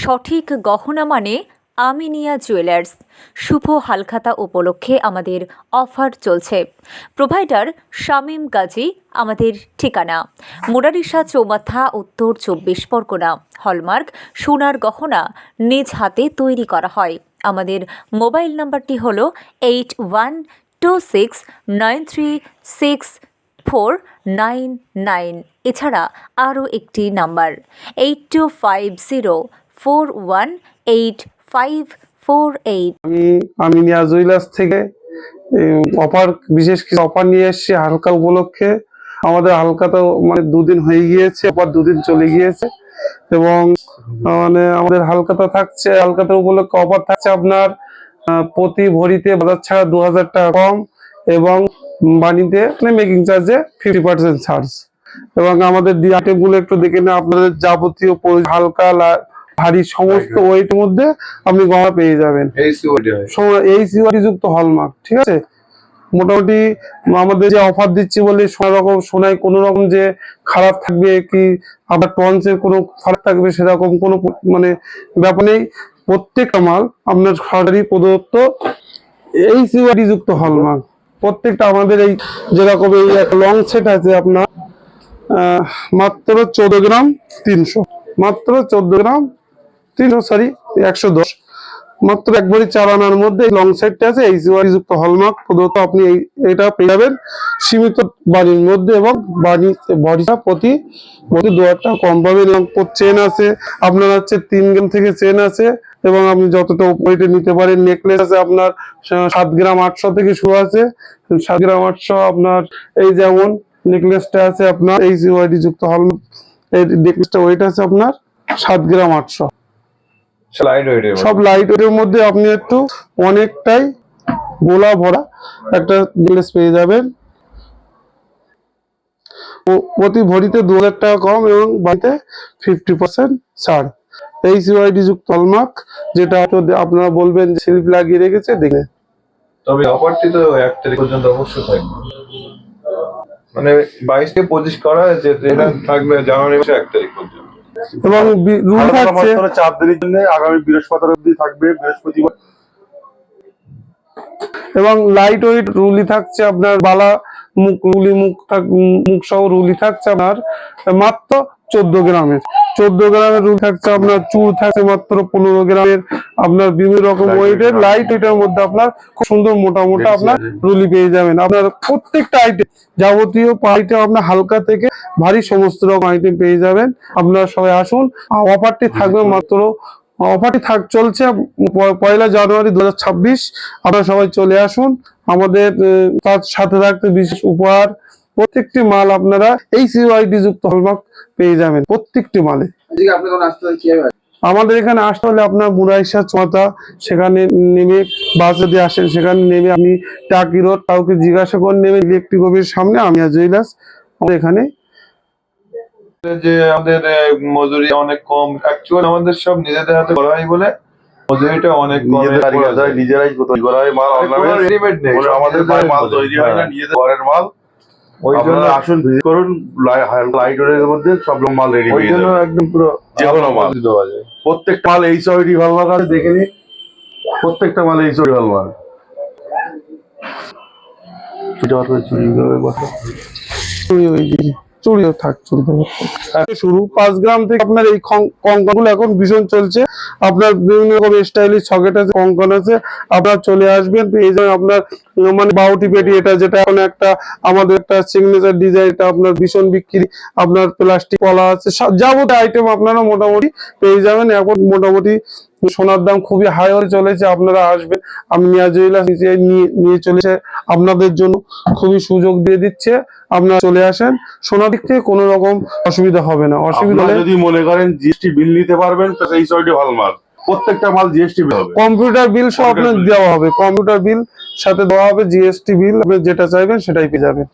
সঠিক গহনা মানে আমিনিয়া জুয়েলার্স। শুভ হালখাতা উপলক্ষে আমাদের অফার চলছে। প্রোভাইডার শামীম গাজী, আমাদের ঠিকানা। মুরারিশা চৌমাথা, উত্তর চব্বিশ পরগনা। হলমার্ক, সোনার গহনা নিজ হাতে তৈরি করা হয়। আমাদের মোবাইল নাম্বারটি হল eight one two six nine three six four nine nine. এছাড়া আরও একটি number, eight two five zero four one eight five four eight আমি আমি নিয়া জুয়েলার্স থেকে অফার, বিশেষ কিছু অফার নিয়ে এসেছি হালকা উপলক্ষে। আমাদের হালকা তো মানে দুদিন হয়ে গিয়েছে অফার দুদিন চলে গিয়েছে। এবং মানে আমাদের হালকাতা থাকছে, হালকাতা উপলক্ষে অফার থাকছে আপনার প্রতি ভরিতে বাজার ছাড়া দু হাজার টাকা কম এবং বাণীতে মেকিং চার্জে ফিফটি পার্সেন্ট চার্জ এবং আমাদের ডি আইটেম একটু দেখে না আপনাদের যাবতীয় হালকা লা- ভারী সমস্ত ওয়েটের মধ্যে আপনি গহনা পেয়ে যাবেন। এই সিওয়ারি যুক্ত হলমার্ক ঠিক আছে? মোটামুটি আমাদের যে অফার দিচ্ছি বলে সোনা রকম সোনায় কোনো রকম যে খারাপ থাকবে কি আবার টনসের কোনো ফারাক থাকবে সেরকম কোনো মানে ব্যাপার নেই। প্রত্যেকটা মাল আপনার সরকারি প্রদত্ত এই সিওয়ারি যুক্ত হলমার্ক প্রত্যেকটা আমাদের এই যেরকম এই লং সেট আছে আপনার মাত্র চোদ্দ গ্রাম তিনশো। মাত্র চোদ্দ গ্রাম তিনশো সরি একশো দশ। মাত্র একবারই চার আনার মধ্যে লং সাইডটা আছে, এই যুক্ত হলমার্ক প্রদত্ত আপনি এটা পেয়ে যাবেন সীমিত বাড়ির মধ্যে এবং বাড়ি বডিটা প্রতি প্রতি দু হাজার টাকা কম পাবেন এবং চেন আছে, আপনার হচ্ছে তিন গ্রাম থেকে চেন আছে এবং আপনি যতটা ওয়েটে নিতে পারেন নেকলেস আছে আপনার সাত গ্রাম আটশো থেকে শুরু আছে। সাত গ্রাম আটশো আপনার, এই যেমন নেকলেসটা আছে আপনার, এই যুক্ত হলমার্ক এই নেকলেসটা ওয়েট আছে আপনার সাত গ্রাম আটশো। সব লাইট ওয়েটের মধ্যে আপনি একটু অনেকটাই গোলা ভরা একটা নেকলেস পেয়ে যাবেন। প্রতি ভরিতে দু হাজার টাকা কম এবং বাড়িতে ফিফটি পার্সেন্ট ছাড়। এই সিওয়াইডি যুক্ত হলমার্ক যেটা আপনারা বলবেন স্লিপ লাগিয়ে রেখেছে দেখে। তবে অফারটি তো এক তারিখ পর্যন্ত অবশ্যই থাকবে। মানে বাইশ থেকে পঁচিশ করা হয়েছে এটা থাকবে জানুয়ারি মাসে এক তারিখ পর্যন্ত। এবং রুল থাকছে। চার দিনের জন্য আগামী বৃহস্পতিবার অবধি থাকবে বৃহস্পতিবার। এবং লাইট ওয়েট রুলি থাকছে আপনার বালা মুখ রুলি মুখ মুখ সহ রুলি থাকছে আপনার মাত্র চোদ্দ গ্রামের। চোদ্দ গ্রামের রুলি থাকছে আপনার চুর থাকছে মাত্র পনেরো গ্রামের। আপনার বিভিন্ন রকম ওয়েটের লাইট ওয়েটের মধ্যে আপনার খুব সুন্দর মোটা মোটা আপনার। রুলি পেয়ে যাবেন। আপনার প্রত্যেকটা আইটেম যাবতীয় আইটেম আপনার হালকা থেকে ভারী সমস্ত রকম আইটেম পেয়ে যাবেন। আপনারা সবাই আসুন। অফারটি থাকবে মাত্র অফারটি থাক চলছে পয়লা জানুয়ারি দু আপনারা সবাই চলে আসুন। আমাদের তার সাথে থাকতে বিশেষ উপহার প্রত্যেকটি মাল আপনারা এই সিওআইডি যুক্ত হলমার্ক পেয়ে যাবেন প্রত্যেকটি মালে। হয় আমাদের এখানে আসতে হলে আপনার মুরাইশা চোঁতা সেখানে নেমে বাসে যদি আসেন সেখানে নেমে আপনি টাকি রোড কাউকে জিজ্ঞাসা করে নেমে ইলেকট্রিক অফিসের সামনে আমি জুয়েলার্স আমাদের এখানে যে আমাদের মজুরি অনেক কম। অ্যাকচুয়ালি আমাদের সব নিজেদের হাতে করা হয় বলে মজুরিটা অনেক কম। নিজেদের নিজেরাই করা হয় মাল রেডিমেড নেই আমাদের মাল তৈরি হয় না নিজেদের ঘরের মাল ওই জন্য আসুন ভিজিট করুন লাইটের মধ্যে সব রকম মাল রেডি ওই জন্য একদম পুরো যে কোনো মাল। দেওয়া যায়। প্রত্যেকটা মাল এই সবই রিভলভার আছে দেখে নিন। প্রত্যেকটা মাল এই সব রিভলভার চুরি করে বসে। ওই গিয়েছে চুরিও থাক চুরি শুরু পাঁচ গ্রাম থেকে আপনার এই কঙ্কনগুলো এখন ভীষণ চলছে। আপনার বিভিন্ন রকম স্টাইলিশ সকেট আছে, কঙ্কন আছে। আপনার চলে আসবেন, পেয়ে যাবেন আপনার মানে বাউটি পেটি এটা যেটা এখন একটা আমাদের একটা সিগনেচার ডিজাইন এটা আপনার ভীষণ বিক্রি। আপনার প্লাস্টিক কলা আছে যাবতীয় আইটেম আপনারা মোটামুটি পেয়ে যাবেন। এখন মোটামুটি সোনার দাম খুবই হাই হয়ে চলেছে আপনারা আসবেন। আমি জুয়েলার্স নিচে নিয়ে চলেছে আপনাদের জন্য খুবই সুযোগ দিয়ে দিচ্ছে আপনারা চলে আসেন। সোনার দিক থেকে কোনো রকম অসুবিধা হবে না। অসুবিধা হলে যদি মনে করেন জিএসটি বিল নিতে পারবেন এই সবই হলমার্ক প্রত্যেকটা মাল জিএসটি বিল হবে। কম্পিউটার বিল সব আপনার দেওয়া হবে। কম্পিউটার বিল সাথে দেওয়া হবে জিএসটি বিল আপনি যেটা চাইবেন সেটাই পেয়ে যাবেন।